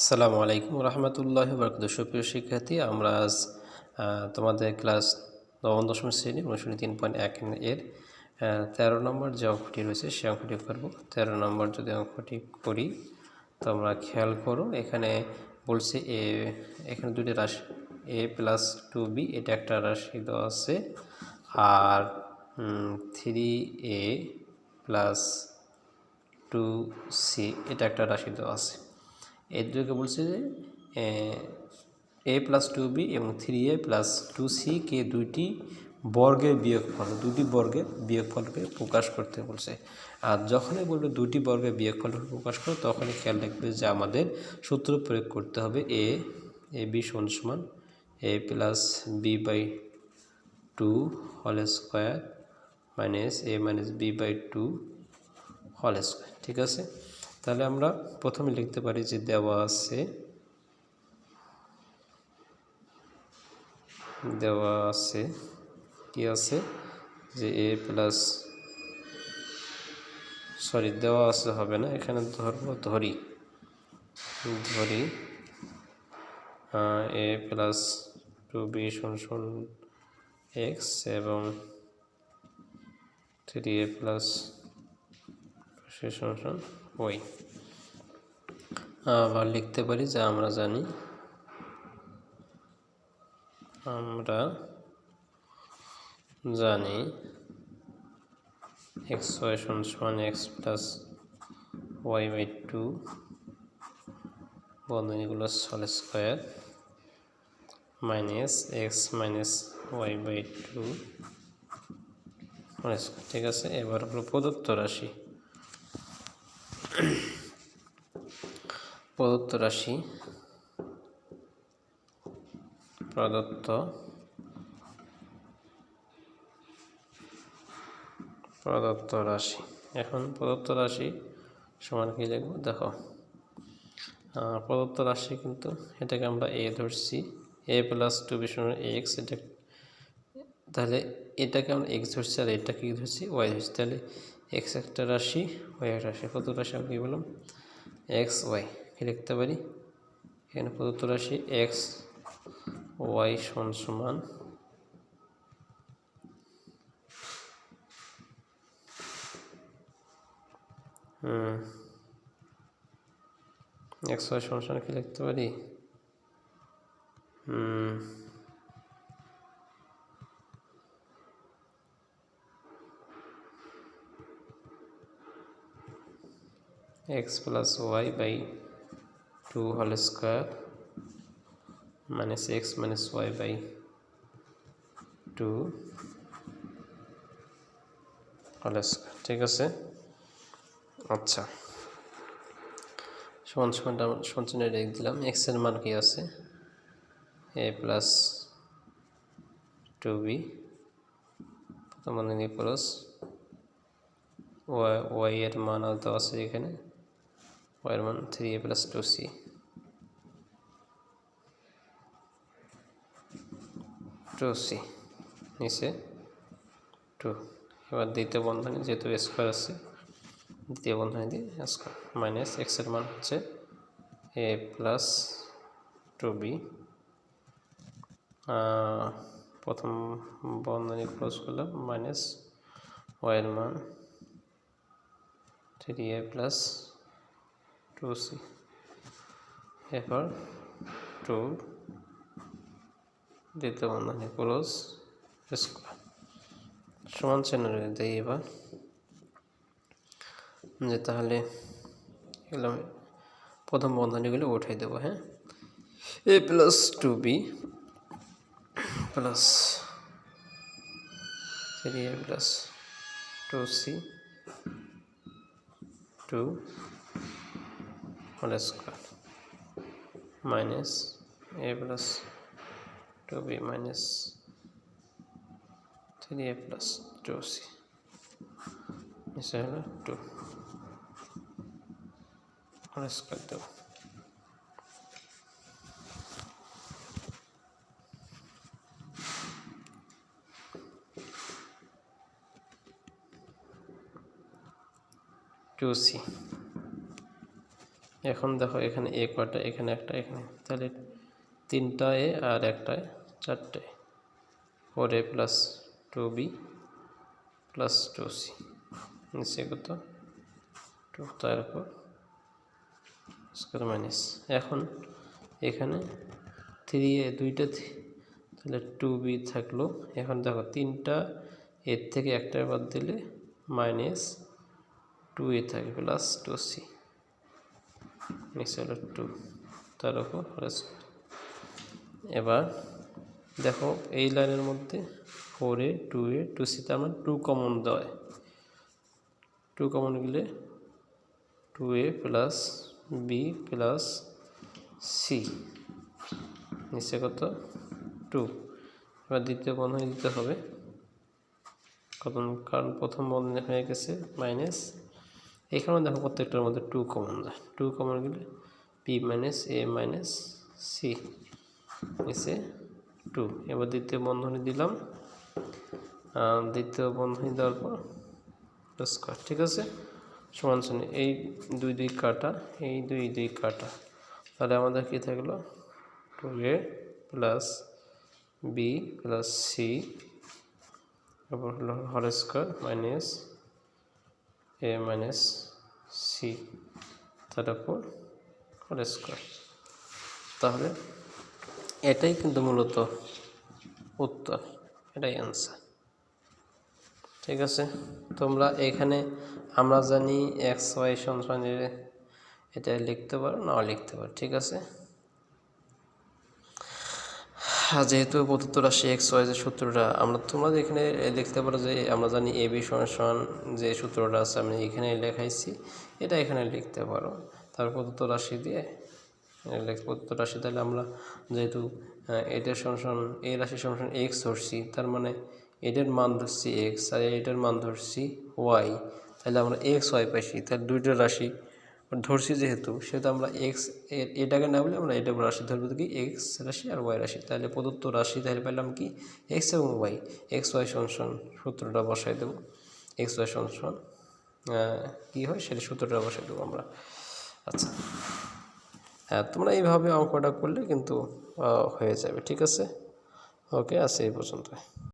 আসসালামু আলাইকুম রহমতুল্লাহ বরকত সুপ্রিয় শিক্ষার্থী, আমরা আজ তোমাদের ক্লাস নবম, দশম শ্রেণি, অনুশীলনী তিন পয়েন্ট এক এর তেরো নম্বর যে অঙ্কটি রয়েছে সে অঙ্কটি করব। তেরো নম্বর যদি অঙ্কটি করি তো আমরা খেয়াল করো, এখানে বলছে এ, এখানে দুটি রাশি, এ প্লাস টু বি, এটা একটা রাশি দেওয়া আছে, আর three A plus two C, এটা একটা রাশি দেওয়া আছে। এই দুটোকে বলছে যে, এ প্লাস টু বি এবং three A plus two C কে দুইটি বর্গের বিয়োগফল দুটি বর্গের বিয়োগফলকে প্রকাশ করতে বলছে। আর যখনই বলবে দুটি বর্গের বিয়োগফলকে প্রকাশ করো, তখনই খেয়াল রাখবে যে আমাদের সূত্র প্রয়োগ করতে হবে এ এ বি সমান সমান A plus B by two whole square minus A minus B by two whole square ঠিক আছে? তাহলে আমরা প্রথমে লিখতে পারি যে দেওয়া আছে। দেওয়া আছে। কি আছে? যে এ প্লাস, সরি, দেওয়া আছে হবে না। এখানে ধরবো ধরি। ধরি। এ প্লাস টু বি সমান এক্স এবং থ্রি এ প্লাস সে ওই আবার লিখতে পারি যা আমরা জানি। আমরা জানি এক্স ওয়াই সমান X plus Y by two বন্ধনীগুলো whole square minus X minus Y by two ঠিক আছে, এবার হলো প্রদত্ত রাশি। প্রদত্ত রাশি, প্রদত্ত প্রদত্ত রাশি। এখন প্রদত্ত রাশি সমান কি লিখব? দেখো প্রদত্ত রাশি কিন্তু এটাকে আমরা এ ধরছি, এ প্লাস টু বি সমান এক্স এটা তাহলে এটাকে আমরা এক্স ধরছি আর এটাকে কি ধরছি? ওয়াই ধরছি। তাহলে এক্স একটা রাশি, ওয়াই একটা রাশি। কত রাশি আমি কী বললাম? X, Y. লিখতে পারি? এখানে প্রদত্ত রাশি এক্স, ওয়াই সমান সমান এক্স, ওয়াই সমান সমান কি লিখতে পারি? X plus y by 2 whole square minus x minus y by 2 whole square, ঠিক আছে? আচ্ছা। সমান সমানটা সমান রেখে দিলাম। এর মান কি আছে? a প্লাস টু বি প্রথম বন্ধনী প্লাস ওয়াই ওয়াই এর মান আলাদা আছে এখানে। ওয়াইয়ের মান three A plus two C two C নিচে টু এবার দ্বিতীয় বন্ধনী যেহেতু স্কোয়ার আছে, দ্বিতীয় বন্ধনী দিয়ে স্কোয়ার মাইনাস এক্সের মান হচ্ছে এ প্লাস টু বি প্রথম বন্ধনী ক্লোজ করলাম মাইনাস ওয়াইয়ের মান three A plus two C এরপর টু দ্বিতীয় বন্ধনী ক্লোজ স্কোয়ার সমান চিহ্ন দিই এবার। যে তাহলে এগুলো প্রথম বন্ধনীগুলো উঠাই দেবো হ্যাঁ? A plus two B plus three A plus two C two whole square minus A plus two B minus three A plus two C নিচে হলো টু হোল স্কোয়ার দেব টু সি এখন দেখো এখানে এ কয়টা, এখানে একটা, এখানে তাহলে তিনটা এ আর একটা চারটে। Four A plus two B plus two C নিচে কত? টু তার উপর স্কোয়ার মাইনাস এখন এখানে থ্রি এ দুইটা তাহলে টু বি থাকল। এখন দেখো তিনটা এর থেকে একটা বাদ দিলে মাইনাস টু এ থাকে প্লাস টু সি নিচে হলো টু তার উপর। এবার দেখো এই লাইনের মধ্যে four A two A two সিতে আমার টু কমন দেয় টু কমন গেলে two A plus B plus C নিচে কত? টু এবার দ্বিতীয় বন্ধনী দিতে হবে। কত? কারণ প্রথম বন্ধনী হয়ে গেছে মাইনাস এখানেও দেখো প্রত্যেকটার মধ্যে টু কমন যায় টু কমন গেলে P minus A minus C নিচে টু এবার দ্বিতীয় বন্ধনী দিলাম। দ্বিতীয় বন্ধনী দেওয়ার পর স্কোয়ার ঠিক আছে? সমান সমান এই দুই দুই কাটা, এই দুই দুই কাটা। তাহলে আমাদের কি থাকল? Two A plus B plus C তারপর হলো হর square minus A minus C তার উপর হর স্কোয়ার তাহলে এটাই কিন্তু মূলত উত্তর, এটাই অ্যান্সার ঠিক আছে? তোমরা এখানে আমরা জানি এক্স ওয়াই সমান এটা লিখতে পারো, নাও লিখতে পারো, ঠিক আছে? যেহেতু প্রদত্ত রাশি এক্স ওয়াই যে সূত্রটা, আমরা তোমরা এখানে দেখতে পারো যে আমরা জানি এ বি সমান যে সূত্রটা আছে, আমি এখানে লেখাইছি, এটা এখানে লিখতে পারো। তার প্রদত্ত রাশি দিয়ে প্রদত্ত রাশি, তাহলে আমরা যেহেতু এটার সমান এই রাশি সমান এক্স ধরছি, তার মানে এটার মান ধরছি এক্স আর এটার মান ধরছি ওয়াই তাহলে আমরা এক্স ওয়াই পাইছি, তাহলে দুইটা রাশি ধরছি যেহেতু, সেহেতু আমরা এক্স এটাকে না বলে আমরা এটা রাশি ধরবো কি? এক্স রাশি আর ওয়াই রাশি। তাহলে প্রদত্ত রাশি তাহলে পেলাম কি? এক্স এবং ওয়াই এক্স ওয়াই সমান সূত্রটা বসাই দেবো। এক্স ওয়াই সমান কী হয়? সেটা সূত্রটা বসাই দেবো আমরা। আচ্ছা। হ্যাঁ তোমরা এইভাবে অঙ্কটা করলে কিন্তু হয়ে যাবে। ঠিক আছে? ওকে আছে এই পর্যন্ত